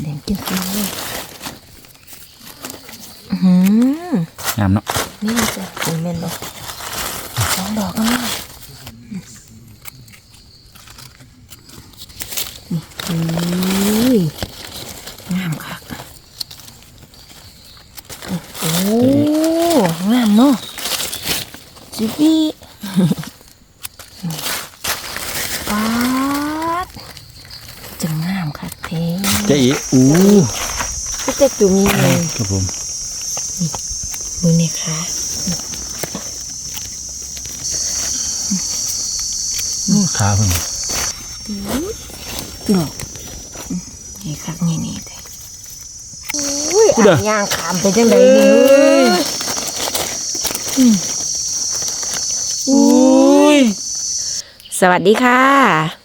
แดงกินกินเลยอื้อหืองามเนาะนี่จ้ะนี่แม่นบ่สองดอกก็มานี่อุ้ยงามคักโอ้งามเนาะสิบีป๊าดจะงามคักเท่ เจ๊อีอู้ ก็จะจุ่มเลยครับผมมือนี่ค่ะขาเพิ่นดอกนี่คักนี่นี่แต่อุ้ยอ่างยางขามไปจังไดนี่เอ้ยอุ้ยสวัสดีค่ะ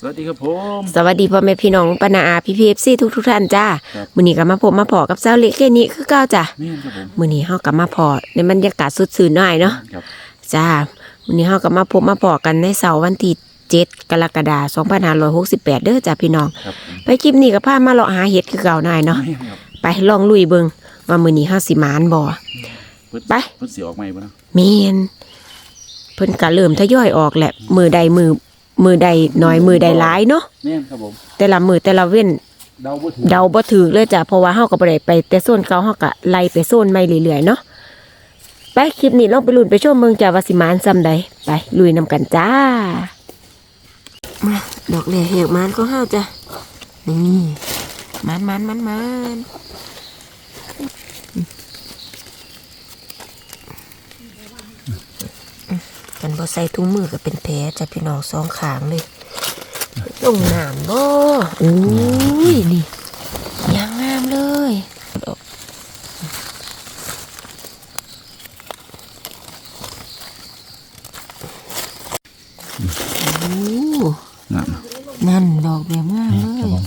สวัสดีครับผม สวัสดีพ่อแม่พี่น้องปานาอาพี่พีเอฟซีทุกทุกๆท่านจ้าครับ มื้อนี้ก็มาพบมาพอกับเจ้าเล็กแค่นี้คือเก้าจ้ะแม่นครับผมมื้อนี้เฮาก็มาพอในบรรยากาศสุดสื่นหน่อยเนาะครับจ้าวันนี้เฮาก็มาพบมาพอกันในเสาร์วันที่7กรกฎาคม2568 เด้อจ้าพี่น้อง ครับผมไปคลิปนี้ก็พามาเลาะหาเห็ดคือเก่าหน่อยเนาะแม่นครับไปลองลุยเบิงว่ามื้อนี้เฮาสิหมานบ่เพิ่นไป เพิ่นสิออกใหม่บ่เนาะแม่นเพิ่นก็เริ่มทยอยออกแหละมือใดมือ มือใดน้อยมือใดหลายเนาะแม่นครับผมแต่ละมือแต่ละเว้นเดาบ่ถูกเดาบ่ถูกเลยจ้ะเพราะว่าเฮาก็บ่ได้ไปแต่โซนเก่าเฮาก็ไล่ไปโซนใหม่เรื่อยๆเนาะไปคลิปนี้ลองไปลุ้นไปชมเมืองจ้าว่าสิหมานซ้ำใดไปลุยนำกันจ้ามาดอกแหล่แหกมานก็เฮาจ้ะนี่มานมานมานมาน นบ่ใส่ถุงมือก็เป็นแผลจ้ะพี่น้องสองขางเลยลงน้ำบ่อุ้ยนี่ยางงามเลยโอ้ งามเนาะ นั่นดอกแบบงามเล ครับ ย ผม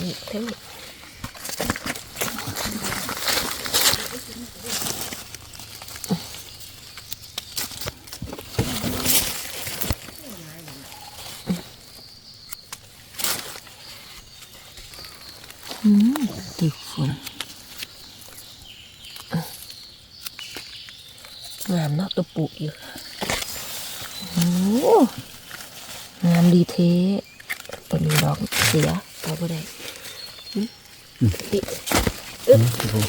นี่เท่าอืมติดฝนอะงามเนอกตัวปลูกอยู่โอ้งามดีเทตัวนี้ดอกเสียเอาไปได้อืมอิครับผม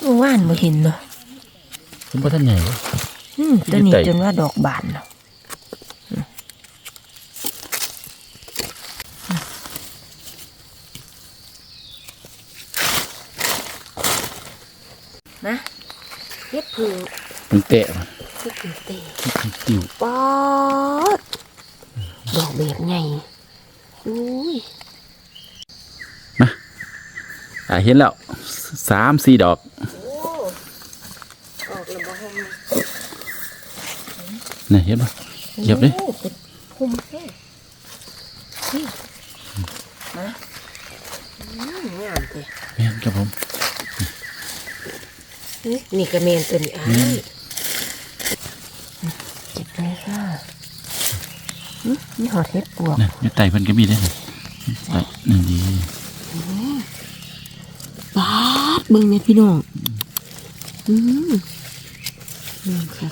เมื่อวานมาเห็นเนาะผมบ่ทันใหญ่เว้ยอืมตัวนี้ไต่จนว่าดอกบานเนาะอืมนะเฮ็ดพึ่ง เพิ่งเตะมาเฮ็ดพึ่งเตะติวป๊อดดอกแบบไงอุ้ยอ่าเห็นแล้วสามสี่ดอกโอ้ออกแล้วบ่ฮมนี่เห็นบ่เหยียบดิโอ้เป็นพุ่มแค่นี่มาอืมงามเลยแม่นครับผมนี่นี่กระเมนตัวนี้อ้ายเก็บเลยค่ะหึ นี่หอดเห็ดปวกนี่อยู่ใต้เพิ่นก็มีเด้อนี่ใต้นี่ดีบาดเบิ่งเนี่ยพี่น้องอืมนี่ค่ะ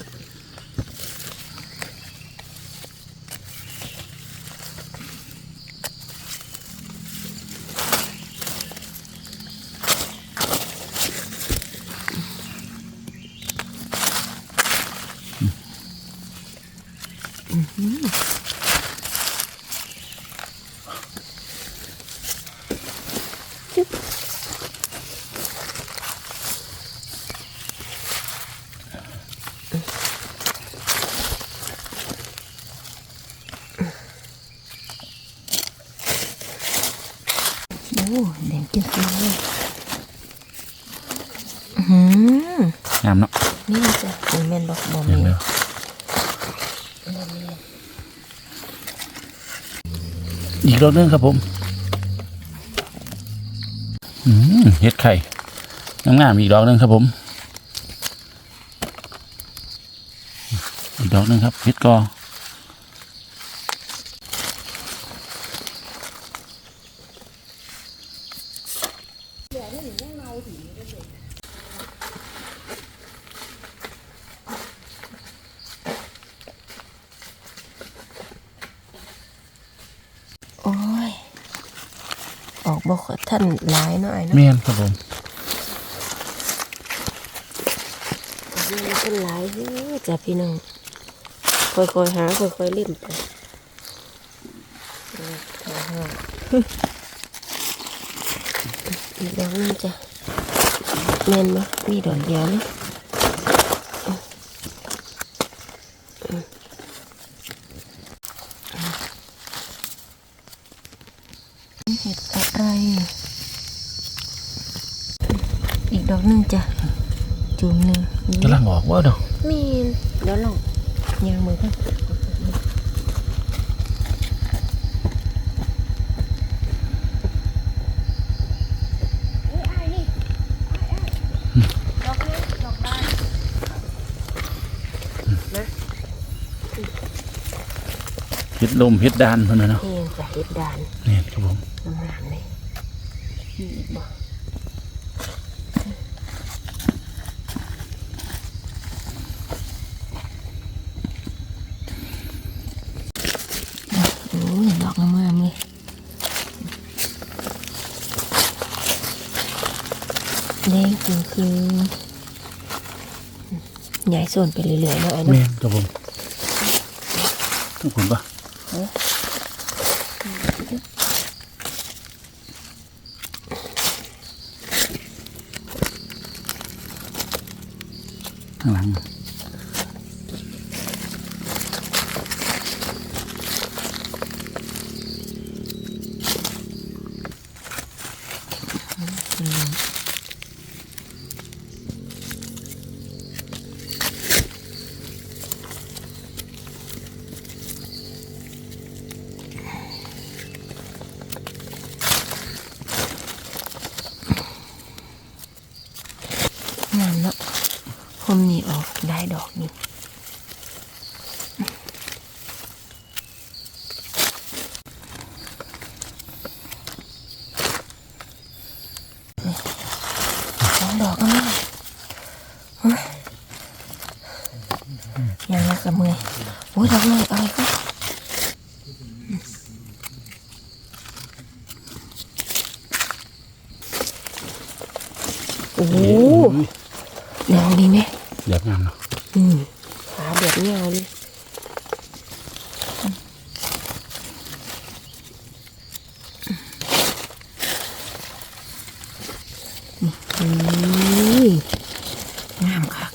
โอ้แดง กินกินเลยอื้อหืองามเนาะนี่จ้ะนี่แม่นดอกบอมเห็นเมแล้วอีกดอกหนึงครับผม อืมเห็ดไข่งามๆอีกดอกหนึงครับผม อีกดอกหนึงครับเห็ดกอ ท่านหลายเนาะไอ้เนาะแม่นครับผมมันเป็นหลายเด้อจ้ะพี่น้องค่อยๆหาค่อยๆเล่นไปหาหาอีกดอกหนึงจ้ะแม่นบ่มีดอกเดียวเนาะเห็ดอะไร อีกดอกหนึงจ้ะจุ่มหนึ่งกำลังออกว่าเนาะมีนเดี๋ยวลองยางมือกันดอกนี้ดอกบานนะเฮ็ดลมเฮ็ดดานเพิ่นน่ะเนาะนี่จะเห็ดดานแม่นครับผมงามๆเลยมีอีกบ่โอ้ยดอกงามๆเลยเล็กจริงคือ ใหญ่ส่วนไปเรื่อยๆเนาะไอ้เนาะแม่นครับผมทุกคนปะข้างหลัง งามเนาะค มนี่ออกได้ดอกนี่สองดอกแล้วนะเฮ้ยยังละกับมือโอ้ยดอกน้อยอะไรก็โอ้โหดอกดีไหม อยากงามเนาะ อืมขาเดือดเงาเลยนี่งามคัก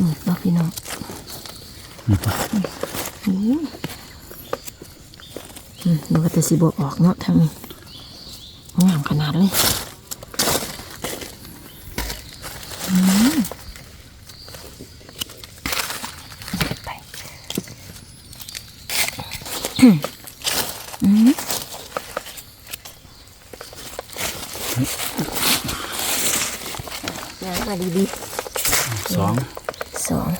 นี่บ่พี่น้องนี่ปะอืมอืมมันก็จะสิบออกเนาะทางนี้งามขนาดเลยอืมไปอืมงามมาดี สองสอง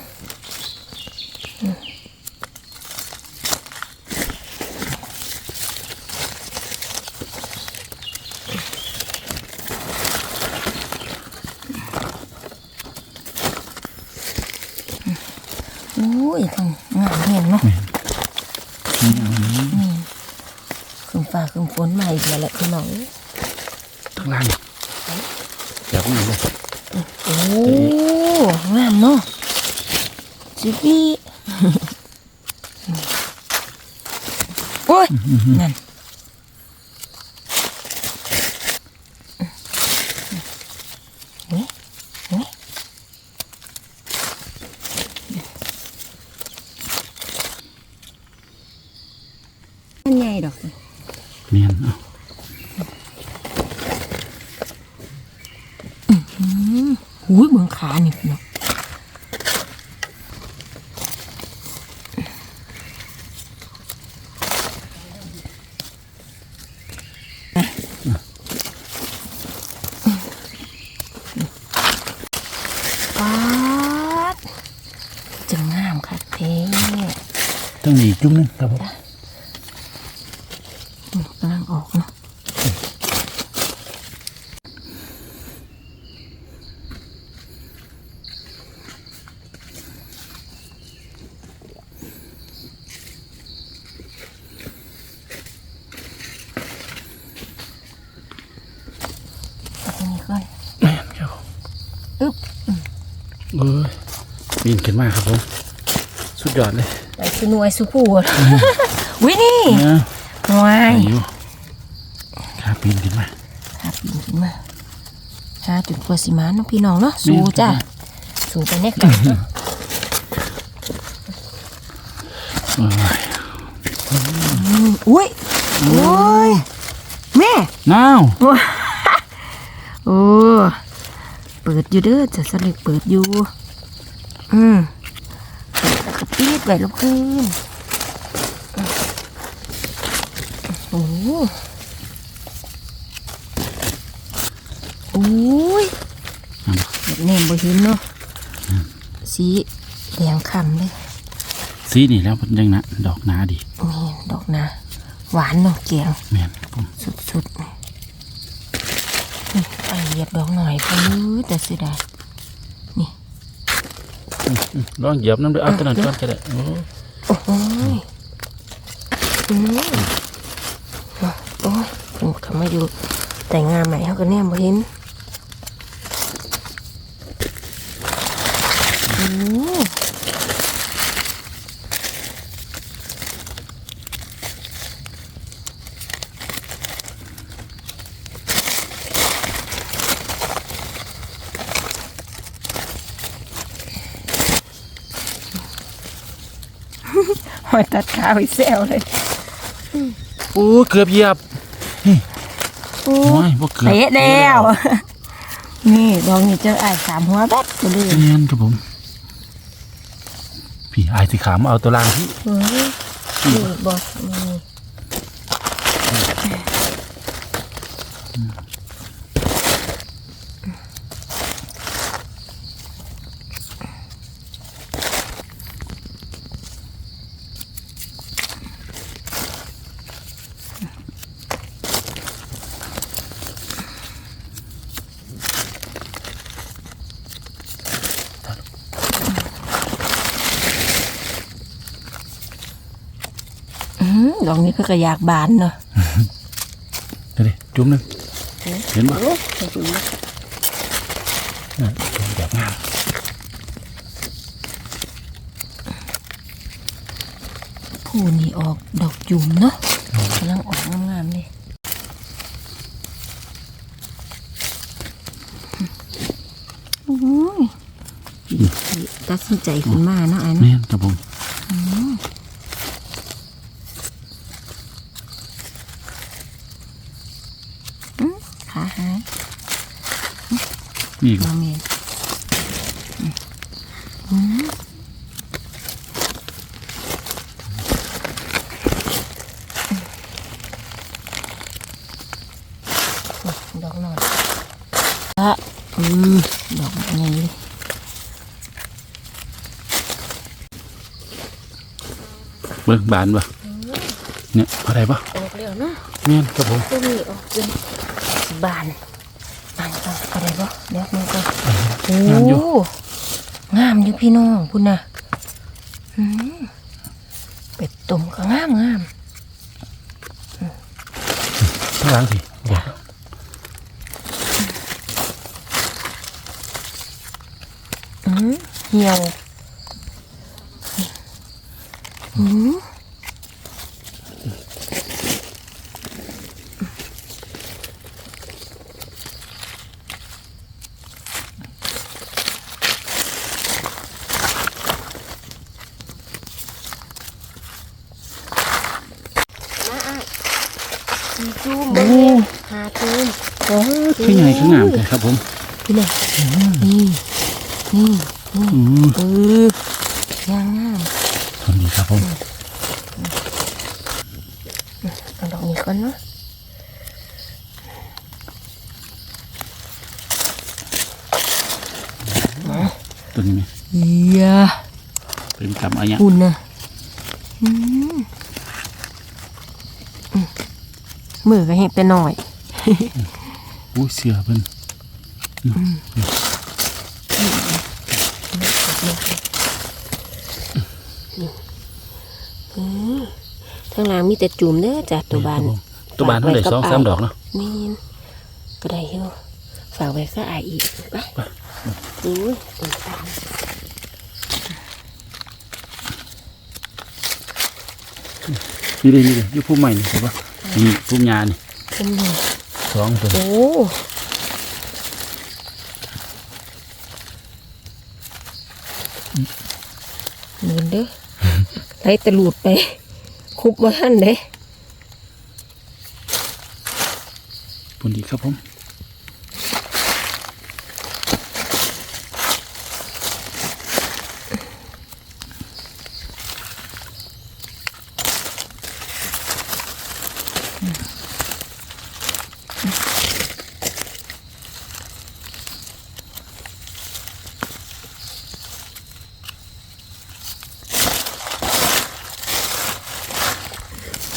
โอ้ยทางงามเห็นเนาะ นี่เอาอันนี้ คืนฟ้าคืนฝนมาอีกแล้วแหละพี่น้อง ข้างล่างอยากงามเลย โอ้งามเนาะจิบีโนั่นเฮ้ยเฮ้ยมันใหญ่ดอกเมียนเอาหูยเมืองขานี่พี่น้องป๊าดจะงามค่ะเท่ ต้องมีอีกจุ่มหนึงครับผม กำลังออกเนาะ อ้ย บินขึ้นมาครับผม สุดยอดเลยไปสุนวยสุผูดวินี่เนะวาไปยอยู่ครับบินขึ้นมาครับปีนขึ้นมาหาจุดกลัวสิมาน้องพี่น้องเนาะสู้จ้ะสู้ไปเนี่ยกันเนาะโอ้ยอืมอุ้ยโอ้ยแม่น้าวโอ้ เปิดอยู่เด้อจะสลิกเปิดอยู่ อืมเปิดแล้วก็ปิดไว้ลงคืนโอ้โหโอ้ยแบบแนมบ่เห็นเนาะสีแดงคำเลยสีนี่แล้วมันยังนะดอกหนาดีนี่ดอกนาหวานเนาะเกียงแม่นครับผมสุดๆนี่นี่ไปเห ยียบดอกหน่อยเพื้แต่เสิได้ลองเหยียบน้ำด้วยเอาตัวนั้นก่อนก็ได้โอ้โอ้โหยอืมโอ้ยเพิ่งเขามาอยู่แต่งงานใหม่เขาก็แนมบ่เห็นอืม หอยตัดขาไปแซวเลยโอ้เกือบเหยียบโอ้โอ้ยบ่เกือบเตะแล้วนี่ดอกนี้เจอไอ้ายสามหัวบัดก็เลยเนียนครับผมพี่อายสิขามเอาตัวล่างพี่เฮ้ยนี่บอก ดอกนี้เพื่อกระยากบานเนาะเดี๋ยวดิจุ่มหนึงเห็นปะโอ้ใส่ถุงเนี่ยจุ่มแบบงามผู้นี่ออกดอกจุ่มเนาะกำลังออกงามๆเลยโอ้ยตัดสินใจขึ้นมาเนาะไอ้เนาะแม่นครับผม ขาหาย มีอีกมาเมนดอกหน่อยอะอืมดอกอะไรเลยเบิ่งบานปะเนี่ยอะไรปะออกเร็วเนาะแม่นครับผมตัวนี้ออกจนบานบานก่อนอะไรบ่ เดี๋ยวมันก่อนโอ้งามอยู่ งามอยู่พี่น้องพุ่นน่ะอืมเป็ดตุ่มก็งามงามข้างหล่างสิบอกอืมเหี่ยวอืมจูมบ่เนี่ยหาจูมโอ้ย คือใหญ่คือ งามเลยครับผมพี่เนี่ยนี่นี่อืมเอองามงามสวัสดีครับผมเอาดอกนี้ก่อนเนาะตัวนี้ไหมเอียเป็นกำอะไรเนี่ยหุ่นนะอืมอืมมือก็เห็นแต่หน่อย อู้เสือเป็นทางหล่างมีแต่จุ่มเด้อจ้ะตัวบานครับผมตัวบานเท่าไหร่สองสามดอกเนาะแม่นก็ได้อยู่ฝากไว้ก็อายอีกไปไปอุ้ยตื่นตามนี่เลยนี่เลยอยู่ผู้ใหม่นี่เห็นปะนี่ผู้ยานี่เป็นหนึ่ง สองตัวโอ้หมุนเด้อไหลตะลุดไป คุบมาหันเด้ปุ่นดีครับผม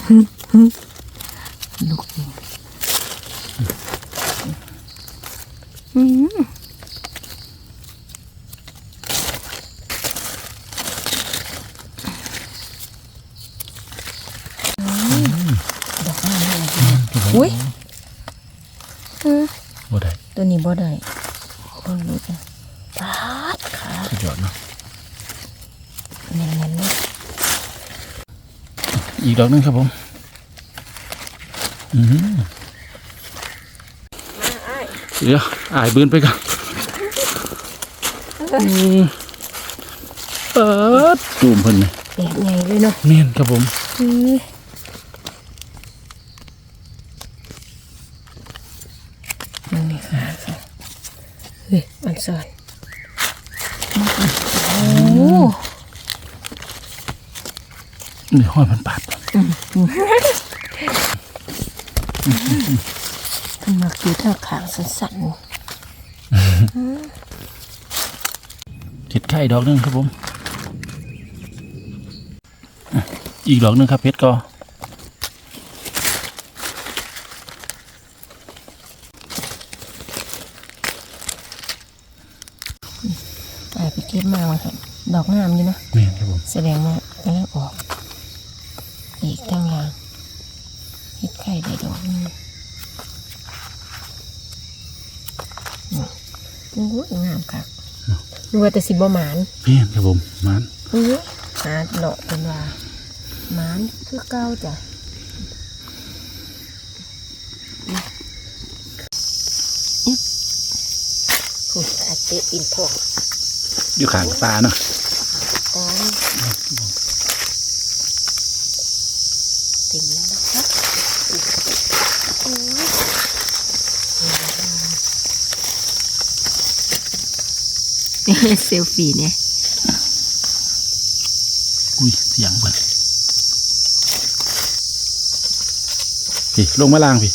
ครับผม อุ้ย บ่ได้ตัวนี้บ่ได้คนรู้จักปาดขาสุดยอดเนาะแน่นๆเลยอีกดอกหนึงครับผม อืมเดี๋ยวอายบืนไปก่อนอืมเปิดตูมเพิ่นเลยแดดใหญ่เลยเนาะเมียนครับผม อือมันนี่ค่ะเฮ้ยอันสอนโอ้นี่ห้อยมันปาดขึ้นมาคือถ้าขางสั่นเห็ดไข่ดอกหนึงครับผมอะอีกดอกหนึงครับเพชรก็ ๆตายไปเก็บมาวันค่ะ ดอกงามอยู่เนาะเมียนครับผมแสดงว่ากำลังออก อีกตั้งหลางเฮ็ดไข่ได้ดอกหนึงอืมโอ้ยงามค่ะรู้ว่าแต่สิบ่หมานเมียนครับผมมันเออหาเลาะเป็นว่าหมานคือเก้าจ้ะคุณอาจจะอินทองอยู่ข้างตาเนาะ ตอนเต็มแล้วนะคะโอ้ยเซลฟี่เนี่ยอุ้ยเสียงเพิ่นพี่ลงมาล่างพี่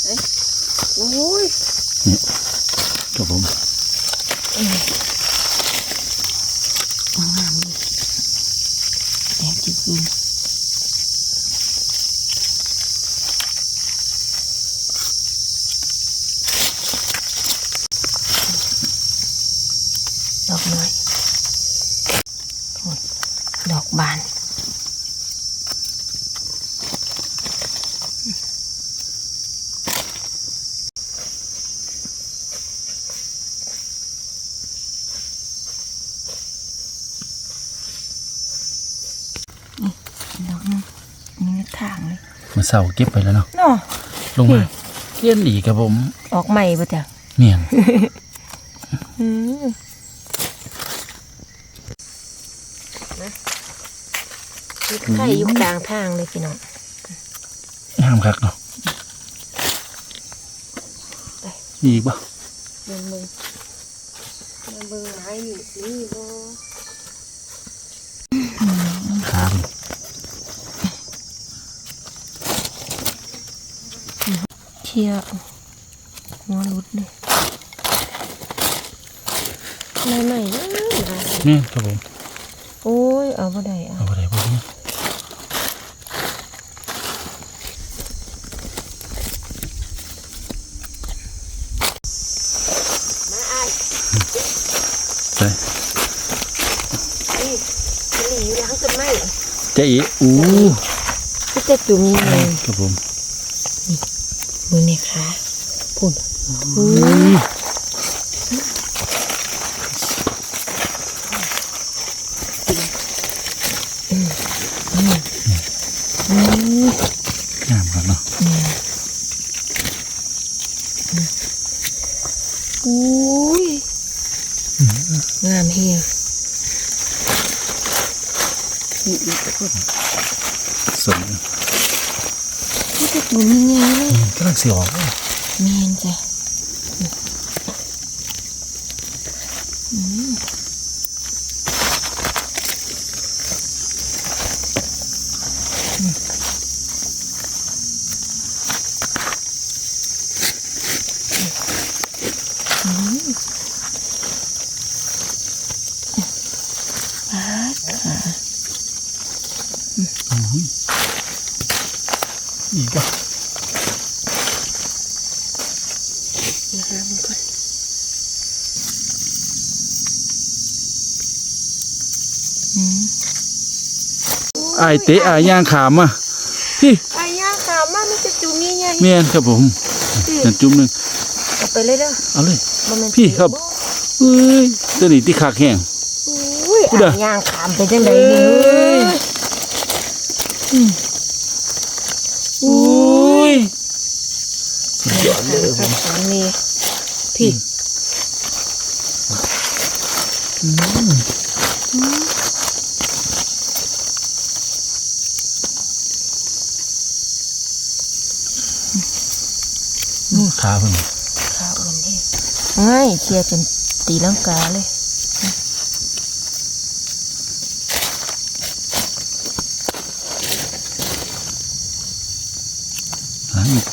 โอ้ยครับผมงามเลยแดงจริงๆดอกน้อยโอ้ยดอกบาน ดอกนึงนี่ทาง เลยมาเสาเก็บไปแล้วเนาะเนาะลงมาเลี้ยนอีกครับผม ออกใหม่ปะจ๊ะเมียนอืมไข่อยู่กลางทางเลยพี่น้องงามคักเนาะมีอีกปะเบิ่งเบิ่งเบิ่งหลายอยู่สิบ่ ครับ เชียหัวรุดเลยไม่ไม่นะเมียนครับผมโอ้ยเอาบ่ได้เอาเอาไปไหนพวกนี้ใช่นี่มันหลีอยู่หลังต้นไม้เจ๊อีอู้ ก็จะจุ่มเลยครับผม มือนี่คะพุ่นงามครับเนาะอุ้ยงามเฮียสวย ก็คือสมนี่จะดูมีไงเลยกำลังเสียออกเลยเมนจ้ะปาดค่ะ อีกก็ นะคะมันก่อน อายเตะอายย่างขามอะพี่อายาขาวมากมันจะจุ่มยังไงเมียนครับผมนั่นจุ่มหนึ่งเอาไปเลยเด้อเอาเลยบ่แม่นพี่ครับเอ้ยตัวนี้ที่ขากแห้งอุ้ยพูดเด้ออายางขามไปจังไดนี่เอ้ยอุ้ยยอดเลยครับสามีพี่ ขาเพิ่นขาอุ่นนี่ง่ายเคลียร์จนตีลังกาเลย หาอีก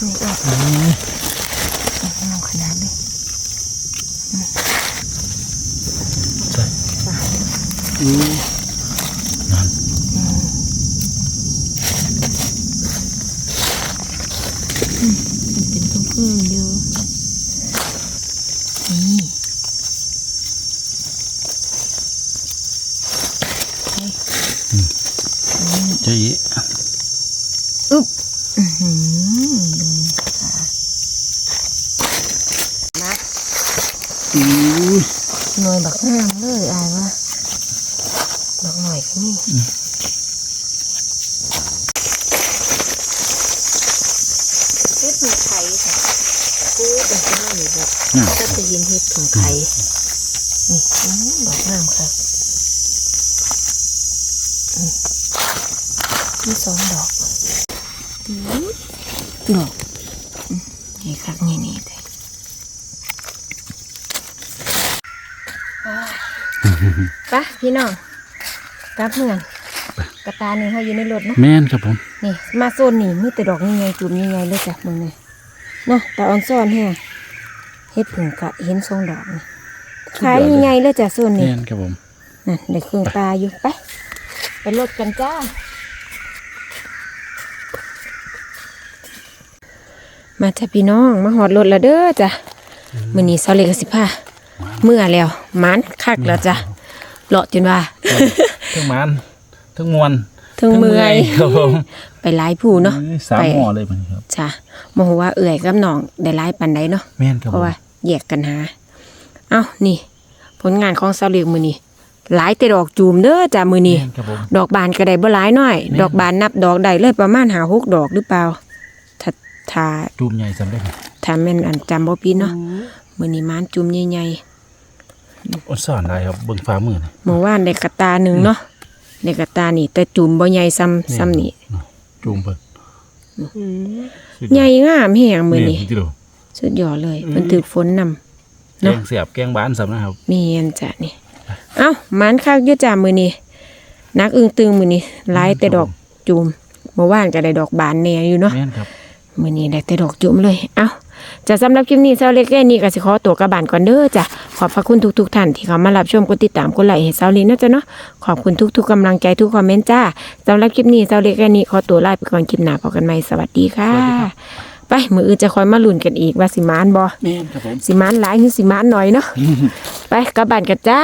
นี่ก็น้องขนาดนี้ อุ้ยนั่น มันเป็นพึ่งพึ่งๆอยู่นี่ เจ๊อี อึ๊บอือหือเลยค่ะนะ อุ้ย หน่วยบักงามเลยอายว่าบักหน่อยก็มีเฮ็ดถุงไข่ค่ะกูเป็นเจ้าหรือแบบงามก็จะเห็นเฮ็ดถุงไข่นี่อื้อดอกงามค่ะอืมมีสองดอกอื้อดอกอืมนี่คักนี่นี่เลยไปะ พี่น้องกลับเมืองกระตานี่เขาอยู่ในรถเนาะแม่นครับผม นี่ มาโซนนี่มีแต่ดอกใหญ่ๆจุ่มใหญ่ๆเลยจ้ะมึงเลยเนาะแต่ออนซ่อนแฮะเฮ็ดผึ่งกะเห็นทรงดอกนี่ขายใหญ่ๆเลยจ้ะโซนนี่แม่นครับผมนั่นได้เครื่องตาอยู่ไปไปรถกันจ้า มาจ้ะพี่น้องมาหอดรถแล้วเด้อจ้ะมื้อนี้เสาเล็กสิพาเมื่อแล้วหมันคักแล้วจ้ะ เลาะจนว่าทั้งมันทั้งมวนถึงเมื่อยครับผมไปหลายผู้เนาะอ้ยสามไปหม้อเลยมันครับจ้ะโมโหว่าเอื่อยกับน้องได้หลายปันใดเนาะแม่นครับเพผมราะว่าแยกกันหาเอ้านี่ ผลงานของเสาเลียงมือนี่หลายแต่ดอกจูมเด้อจ้ามือนี่แม่นครับผมดอกบานก็ได้บ่หลายน้อยแม่นดอกบานนับดอกได้เลยประมาณหาหกดอกหรือเปล่าถ้าถ้าจูมใหญ่สำเร็จถ้าแม่นอันจำบ่ผิดเนาะมือนี้มานจุ่มใหญ่ อดสอนได้ครับเบิ่งฟ้ามือนี่ๆเมื่อวานได้กระตาหนึ่งเนาะได้กระตานี่ แต่จุ่มบ่ใหญ่ซ้ำซ้ำนี่จูมเพิ่นใหญ่งามแฮงมือนี้แที่ดูสุดยอดเลยเพิ่นถึกฝนนำแกงเสียบแกงบ้านสำนะครับมีอันจ้ะนี่ เอ้ามันคักอยู่จ้ามือนี้นักอึงตึงมือนี้หลายแต่ดอกจูมเมื่อวานก็ได้ดอกบานแหน่อยู่เนาะ แม่นครับ มือนี้ได้แต่ดอกจุ่มเลย เอ้า จะสำหรับคลิปนี้เซาเล็กแค่นี้ก็สิขอตัวกระบานก่อนเด้อจ้ะขอบพระคุณทุกๆท่านที่เข้ามารับชมกดติดตามกดไลค์ให้เซาลินนะจ๊ะเนาะขอบคุณทุกๆกำลังใจทุกคอมเมนต์จ้าสำหรับคลิปนี้เซาเล็กแค่นี้ขอตัวลาไปก่อนคลิปหน้าพบกันใหม่สวัสดีค่ะ ไปมืออื่นจะคอยมาลุ้นกันอีกว่าสิมานบ่แม่นครับผม สิมานหลายหรือสิมานน้อยเนาะ ไปกลับบ้านกันจ้า